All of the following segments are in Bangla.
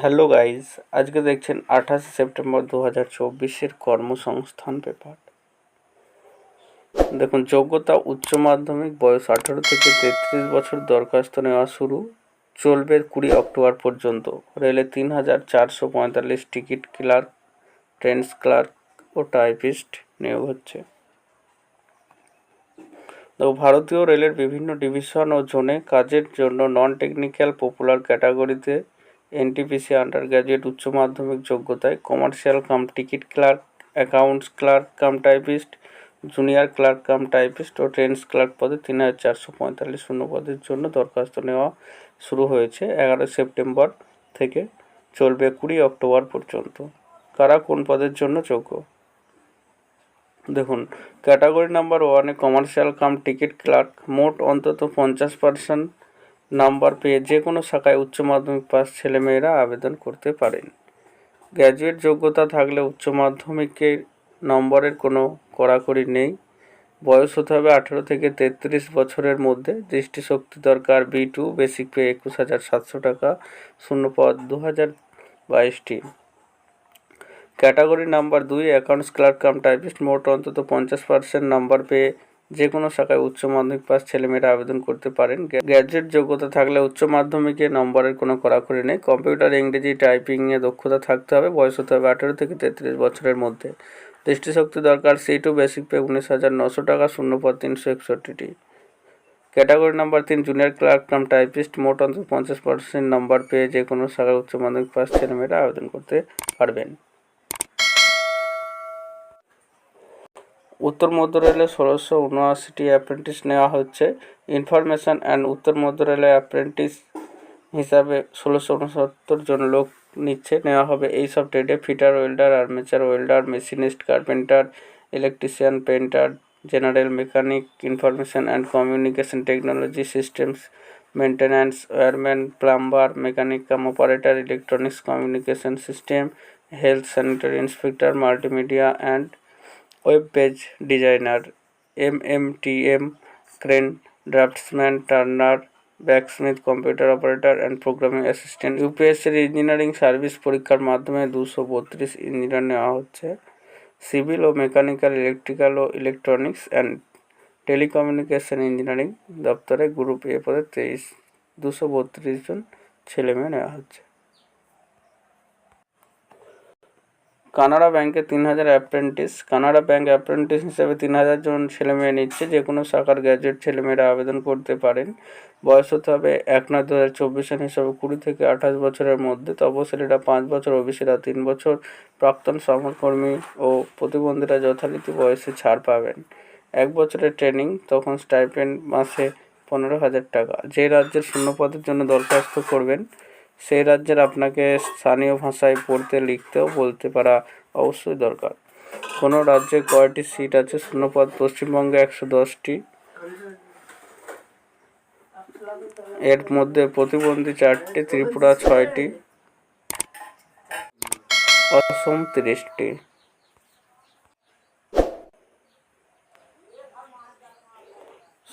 হ্যালো গাইজ আজকে দেখছেন আঠাশে সেপ্টেম্বর দু হাজার চব্বিশের কর্মসংস্থান পেপার। দেখুন, যোগ্যতা উচ্চ মাধ্যমিক, বয়স আঠারো থেকে তেত্রিশ বছর দরখাস্ত নেওয়া শুরু, চলবে কুড়ি অক্টোবর পর্যন্ত। রেলে তিন হাজার চারশো পঁয়তাল্লিশ টিকিট ক্লার্ক ট্রেন্স ক্লার্ক ও টাইপিস্ট নিয়োগ হচ্ছে। ভারতীয় রেলের বিভিন্ন ডিভিশন ও জোনে কাজের জন্য নন টেকনিক্যাল পপুলার ক্যাটাগরিতে এনটিপিসি আন্ডার গ্র্যাজুয়েট উচ্চ মাধ্যমিক যোগ্যতায় commercial cum ticket clerk accounts clerk cum typist junior clerk cum typist ও ট্রেন্স ক্লার্ক পদে তিন হাজার চারশো পঁয়তাল্লিশ শূন্য পদের জন্য দরখাস্ত নেওয়া শুরু হয়েছে এগারো সেপ্টেম্বর থেকে চলবে কুড়ি অক্টোবর পর্যন্ত। কারা কোন পদের জন্য যোগ্য? দেখুন ক্যাটাগরি নাম্বার ওয়ানে কমার্শিয়াল কাম টিকিট ক্লার্ক মোট অন্তত পঞ্চাশ পার্সেন্ট নাম্বার পেয়ে যে কোনো শাখায় উচ্চ মাধ্যমিক পাস ছেলেমেয়েরা আবেদন করতে পারেন। গ্র্যাজুয়েট যোগ্যতা থাকলে উচ্চ মাধ্যমিকের নম্বরের কোনো কড়াকড়ি নেই। বয়স হতে হবে আঠেরো থেকে তেত্রিশ বছরের মধ্যে। দৃষ্টিশক্তি দরকার বি টু বেসিক পে একুশ হাজার সাতশো টাকা, শূন্য পদ দু হাজার বাইশটি। ক্যাটাগরি নাম্বার দুই অ্যাকাউন্টস ক্লার্ক কাম টাইপিস্ট। মোট অন্তত পঞ্চাশ পার্সেন্ট নাম্বার পেয়ে যে কোনো শাখায় উচ্চ মাধ্যমিক পাস ছেলেমেয়েরা আবেদন করতে পারেন। গ্র্যাজুয়েট যোগ্যতা থাকলে উচ্চ মাধ্যমিকে নম্বরের কোনো কড়াকড়ি নেই। কম্পিউটার, ইংরেজি টাইপিংয়ে দক্ষতা থাকতে হবে। বয়স হতে হবে আঠেরো থেকে তেত্রিশ বছরের মধ্যে। দৃষ্টিশক্তি দরকার। সি টু বেসিক পে উনিশ হাজার নশো টাকা, শূন্য পদ তিনশো একষট্টিটি। ক্যাটাগরি নাম্বার তিন, জুনিয়র ক্লার্ক কাম টাইপিস্ট, মোট অন্তত পঞ্চাশ পার্সেন্ট নাম্বার পেয়ে যে কোনো শাখায় উচ্চ মাধ্যমিক পাস ছেলেমেয়েরা আবেদন করতে পারবেন। উত্তর মধ্য রেলে ষোলোশো উনআশিটি অ্যাপ্রেন্টিস নেওয়া হচ্ছে। ইনফরমেশন অ্যান্ড উত্তর মধ্য রেলে অ্যাপ্রেন্টিস হিসাবে ষোলোশো উনসত্তর জন লোক নিচ্ছে, নেওয়া হবে। এই সব ট্রেডে fitter welder armature welder machinist carpenter electrician painter general mechanic information and communication technology systems maintenance wireman plumber mechanic cum operator electronics communication system health sanitary inspector multimedia and web page designer M M T M crane draftsman turner blacksmith computer operator and programming assistant ইউপিএসসির engineering service পরীক্ষার মাধ্যমে দুশো বত্রিশ ইঞ্জিনিয়ার নেওয়া হচ্ছে। সিভিল ও মেকানিক্যাল ইলেকট্রিক্যাল ও ইলেকট্রনিক্স অ্যান্ড টেলিকমিউনিকেশন ইঞ্জিনিয়ারিং দপ্তরে গ্রুপ এ পদে তেইশ, দুশো বত্রিশ জন ছেলেমেয়ে নেওয়া হচ্ছে। কানাড়া ব্যাংকে তিন হাজার অ্যাপ্রেন্টিস কানাড়া ব্যাংক অ্যাপ্রেন্টিস হিসেবে তিন হাজার জন ছেলেমেয়ে নিচ্ছে, যে কোনো শাখার গ্র্যাজুয়েট ছেলেমেয়েরা আবেদন করতে পারেন। বয়স হতে হবে এক নয় দু হাজার চব্বিশ সাল হিসাবে কুড়ি থেকে আঠাশ বছরের মধ্যে। তপশিলীরা পাঁচ বছর, ওবিসিরা তিন বছর। প্রাক্তন সমাজকর্মী ও প্রতিবন্ধীরা যথারীতি বয়সে ছাড় পাবেন। এক বছরের ট্রেনিং তখন স্টাইপেন্ড মাসে পনেরো হাজার টাকা। যে রাজ্যের শূন্যপদের জন্য দরখাস্ত করবেন সেই রাজ্যের আপনাকে স্থানীয় ভাষায় পড়তে, লিখতেও বলতে পারা অবশ্যই দরকার। কোনো রাজ্যে কয়টি সিট আছে? শূন্যপদ পশ্চিমবঙ্গে একশো দশটি। এর মধ্যে প্রতিবন্ধী চারটি, ত্রিপুরা ছয়টি। অসম তিরিশটি।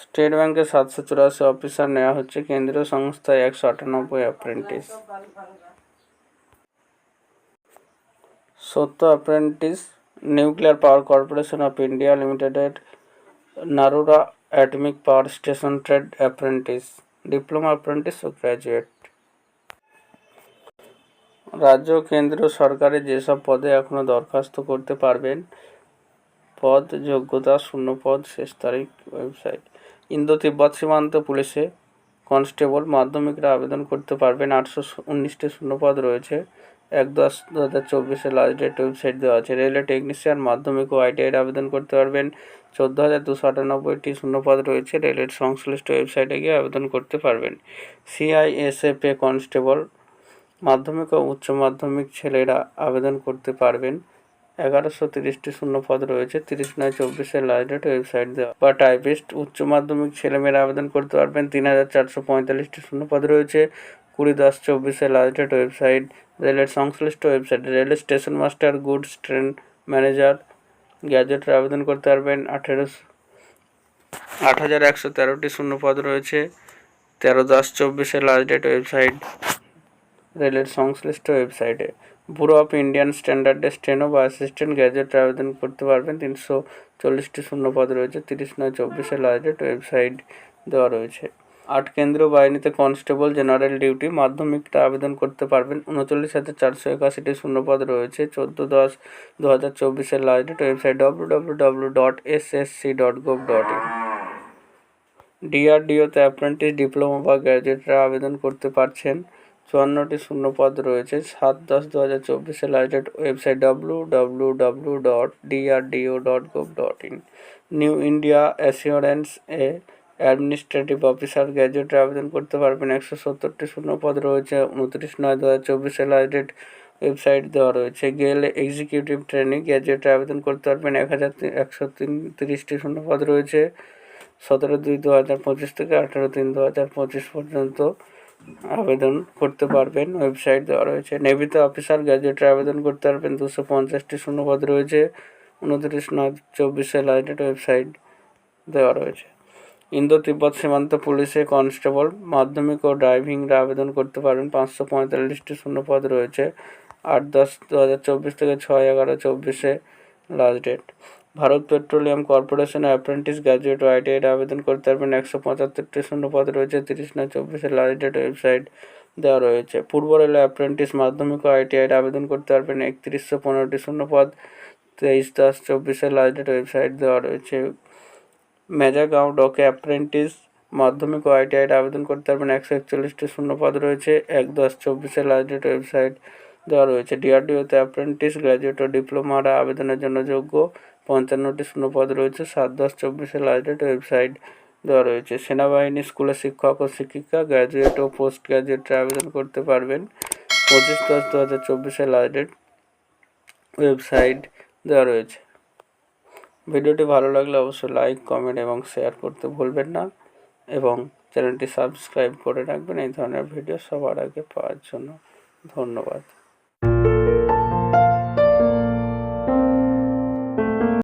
স্টেট ব্যাংকে সাতশো চুরাশি অফিসার নেওয়া হচ্ছে। কেন্দ্রীয় সংস্থায় একশো আটানব্বই অ্যাপ্রেন্টিস সত্য apprentice nuclear power corporation of India লিমিটেডের Narora atomic power station trade apprentice diploma apprentice ও গ্র্যাজুয়েট রাজ্য ও কেন্দ্রীয় সরকারে যেসব পদে এখনও দরখাস্ত করতে পারবেন, পদ যোগ্যতা শূন্য পদ, শেষ তারিখ ওয়েবসাইট ইন্দো তিব্বত সীমান্ত পুলিশে কনস্টেবল মাধ্যমিকরা আবেদন করতে পারবেন। আটশো উনিশটি শূন্যপদ রয়েছে। এক দশ দু হাজার চব্বিশে লাস্ট ডেট ওয়েবসাইট দেওয়া আছে। রেলওয়ে টেকনিশিয়ান মাধ্যমিক ও আইটিআইয়ের আবেদন করতে পারবেন। চোদ্দ হাজার দুশো আটানব্বইটি শূন্যপদ রয়েছে। রেলের সংশ্লিষ্ট ওয়েবসাইটে গিয়ে আবেদন করতে পারবেন। সিআইএসএফ এ কনস্টেবল, মাধ্যমিক ও উচ্চ মাধ্যমিক ছেলেরা আবেদন করতে পারবেন। এগারোশো তিরিশটি শূন্য পদ রয়েছে, তিরিশ নয় চব্বিশের লাস্ট ডেট ওয়েবসাইট দেওয়া। বা টাইপিস্ট উচ্চ মাধ্যমিক ছেলেমেয়েরা আবেদন করতে পারবেন, তিন হাজার চারশো পঁয়তাল্লিশটি শূন্য পদ রয়েছে, কুড়ি দশ চব্বিশের লাস্ট ডেট ওয়েবসাইট রেলের সংশ্লিষ্ট website rail station master goods train manager গ্যাজেটের আবেদন করতে পারবেন, আঠেরোশো, আট হাজার একশো তেরোটি শূন্য পদ রয়েছে, তেরো দশ চব্বিশের লাস্ট ডেট ওয়েবসাইট রেলের সংশ্লিষ্ট ওয়েবসাইটে ব্যুরো অফ ইন্ডিয়ান স্ট্যান্ডার্ডে স্টেনো বা অ্যাসিস্ট্যান্ট গ্যাজেট আবেদন করতে পারবেন। তিনশো চল্লিশটি শূন্য পদ রয়েছে। তিরিশ নয়, চব্বিশে ডেট ওয়েবসাইট দেওয়া রয়েছে। আট কেন্দ্রীয় বাহিনীতে কনস্টেবল জেনারেল ডিউটি মাধ্যমিকটা আবেদন করতে পারবেন। উনচল্লিশ হাজার চারশো একাশিটি শূন্যপদ রয়েছে। চোদ্দ দশ দু হাজার চব্বিশের last website W W W dot S S C dot gov dot in ডিআরডিওতে apprentice diploma বা গ্র্যাজুয়েটরা আবেদন করতে পারছেন। চুয়ান্নটি শূন্যপদ রয়েছে। সাত দশ দু হাজার চব্বিশে last date website W W W dot DRDO dot gov dot in new India assurance A administrative officer গ্র্যাজুয়েটরা আবেদন করতে পারবেন। একশো সত্তরটি শূন্যপদ রয়েছে। উনত্রিশ নয় দু হাজার চব্বিশে লাস্ট ডেট ওয়েবসাইট দেওয়া রয়েছে। গেল এক্সিকিউটিভ ট্রেনিং গ্র্যাজুয়েটরা আবেদন করতে পারবেন। এক হাজার একশো তিন তিরিশটি শূন্যপদ রয়েছে। সতেরো দুই দু হাজার পঁচিশ থেকে আঠেরো তিন দু হাজার পঁচিশ পর্যন্ত আবেদন করতে পারবেন। ওয়েবসাইট দেওয়া রয়েছে। নেভিতে অফিসার গ্র্যাজুয়েটরা আবেদন করতে পারবেন। দুশো পঞ্চাশটি শূন্যপদ রয়েছে। উনত্রিশ নয়, চব্বিশে লাইটেড ওয়েবসাইট দেওয়া রয়েছে। ইন্দো তিব্বত সীমান্ত পুলিশে কনস্টেবল মাধ্যমিক ও ড্রাইভিংরা আবেদন করতে পারবেন। পাঁচশো পঁয়তাল্লিশটি শূন্যপদ রয়েছে। আট দশ দু হাজার চব্বিশ থেকে ছয় এগারো, চব্বিশে লাস্ট ডেট ভারত পেট্রোলিয়াম কর্পোরেশনে অ্যাপ্রেন্টিস গ্র্যাজুয়েট ও আইটিআইয়ের আবেদন করতে পারবেন একশো পঁচাত্তরটি শূন্যপদ রয়েছে তিরিশ নয় চব্বিশে লাস্ট ডেট ওয়েবসাইট দেওয়া রয়েছে। পূর্ব রেলে অ্যাপ্রেন্টিস মাধ্যমিক ও আইটিআইয়ের আবেদন করতে পারবেন একত্রিশশো পনেরোটি শূন্যপদ, তেইশ দশ চব্বিশে লাস্ট ডেট ওয়েবসাইট দেওয়া রয়েছে। মেজাগাঁও ডকে অ্যাপ্রেন্টিস মাধ্যমিক ও আইটিআইয়ের আবেদন করতে পারবেন একশো একচল্লিশটি শূন্যপদ রয়েছে, এক দশ চব্বিশে লাস্ট ডেট ওয়েবসাইট দেওয়া রয়েছে। ডিআরডিওতে অ্যাপ্রেন্টিস গ্র্যাজুয়েট ও ডিপ্লোমারা আবেদনের জন্য যোগ্য পঞ্চান্নটি শূন্যপদ রয়েছে। সাত দশ চব্বিশে লাস্ট ডেট ওয়েবসাইট দেওয়া রয়েছে। সেনাবাহিনী স্কুলের শিক্ষক ও শিক্ষিকা গ্র্যাজুয়েট ও পোস্ট গ্র্যাজুয়েটরা আবেদন করতে পারবেন। পঁচিশ দশ দু হাজার চব্বিশে লাস্ট ডেট ওয়েবসাইট দেওয়া রয়েছে। ভিডিওটি ভালো লাগলে অবশ্যই লাইক, কমেন্ট এবং শেয়ার করতে ভুলবেন না এবং চ্যানেলটি সাবস্ক্রাইব করে রাখবেন। এই ধরনের ভিডিও সবার আগে পাওয়ার জন্য ধন্যবাদ।